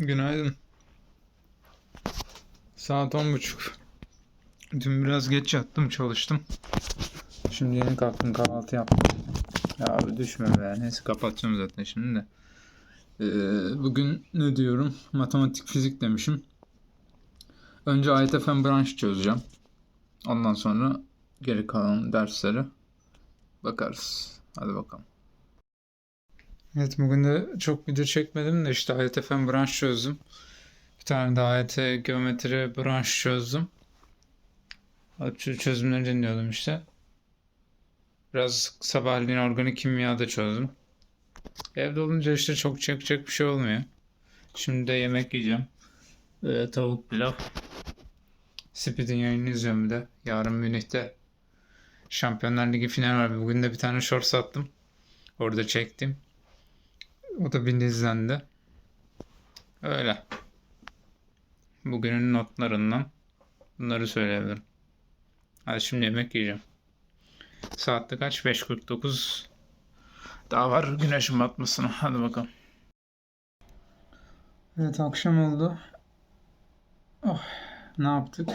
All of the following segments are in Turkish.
Günaydın. Saat on buçuk. Dün biraz geç yattım çalıştım. Şimdi yeni kalktım kahvaltı yaptım. Ya abi düşme be. Neyse kapatacağım zaten şimdi de. Ee, bugün ne diyorum? Matematik fizik demişim. Önce AYTFM branş çözeceğim. Ondan sonra geri kalan dersleri bakarız. Hadi bakalım. Evet bugün de çok video çekmedim de işte AYTFM branş çözdüm. Bir tane de AYT geometri branş çözdüm. Çö- Çözümleri dinliyordum işte. Biraz sabahleyin organik kimyada çözdüm. Evde olunca işte çok çekecek bir şey olmuyor. Şimdi de yemek yiyeceğim. Ee, tavuk pilav. Speed'in yayını izliyorum bir de. Yarın Münih'te Şampiyonlar Ligi final var. Bugün de bir tane short sattım. Orada çektim. O da bin izlendi. Öyle. Bugünün notlarından bunları söyleyebilirim. Hadi şimdi yemek yiyeceğim. Saatte kaç? 5.49. Daha var güneşin batmasına. Hadi bakalım. Evet akşam oldu. Oh, ne yaptık?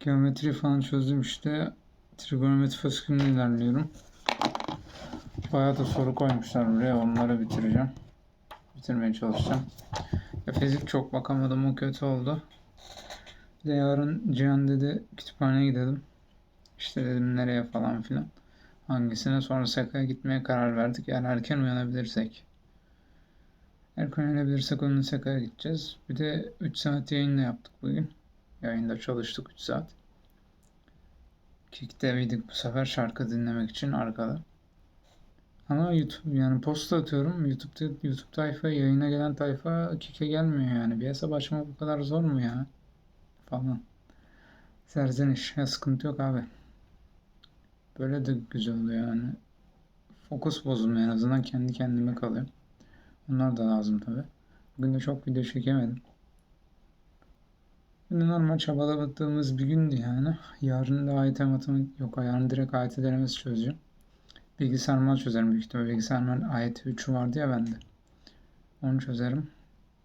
Geometri falan çözdüm işte. Trigonometri fasikülünü ilerliyorum. Bayağı da soru koymuşlar buraya. Onları bitireceğim. Bitirmeye çalışacağım. Ya fizik çok bakamadım. O kötü oldu. Bir de yarın Cihan dedi kütüphaneye gidelim. İşte dedim nereye falan filan. Hangisine sonra Seka'ya gitmeye karar verdik. Yani erken uyanabilirsek. Erken uyanabilirsek onun Seka'ya gideceğiz. Bir de 3 saat yayınla yaptık bugün. Yayında çalıştık 3 saat. Kick'te bu sefer şarkı dinlemek için arkada. Ama YouTube yani posta atıyorum. YouTube'da YouTube tayfa yayına gelen tayfa Kik'e gelmiyor yani. Bir hesap açmak bu kadar zor mu ya? Falan. Serzeniş. Ya sıkıntı yok abi. Böyle de güzel oluyor yani. Fokus bozulmuyor en azından kendi kendime kalıyor. Onlar da lazım tabi. Bugün de çok video çekemedim. De normal çabalamadığımız bir gündü yani. Yarın da AYT matematik yok. Yarın direkt AYT denemesi çözeceğim. Bilgisayar mal çözerim büyük ihtimalle. Bilgisayar mal AYT 3'ü vardı ya bende. Onu çözerim.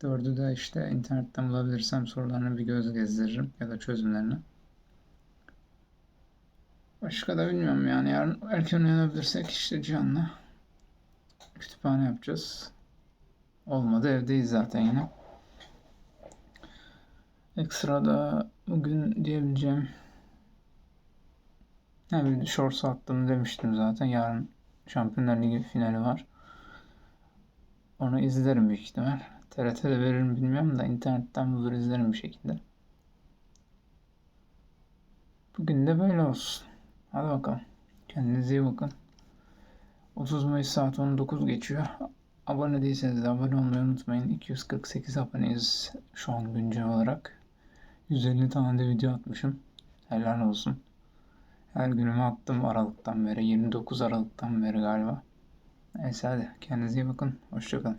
Dördü de işte internetten bulabilirsem sorularını bir göz gezdiririm ya da çözümlerini. Başka da bilmiyorum yani yarın erken uyanabilirsek işte Cihan'la kütüphane yapacağız. Olmadı evdeyiz zaten yine. Ekstra da bugün diyebileceğim Ha bir shorts attım demiştim zaten. Yarın Şampiyonlar Ligi finali var. Onu izlerim büyük ihtimal. TRT'de veririm bilmiyorum da internetten bulur izlerim bir şekilde. Bugün de böyle olsun. Hadi bakalım. Kendinize iyi bakın. 30 Mayıs saat 19 geçiyor. Abone değilseniz de abone olmayı unutmayın. 248 aboneyiz şu an güncel olarak. 150 tane de video atmışım. Helal olsun. Her günümü attım Aralık'tan beri. 29 Aralık'tan beri galiba. Neyse hadi kendinize iyi bakın. Hoşçakalın.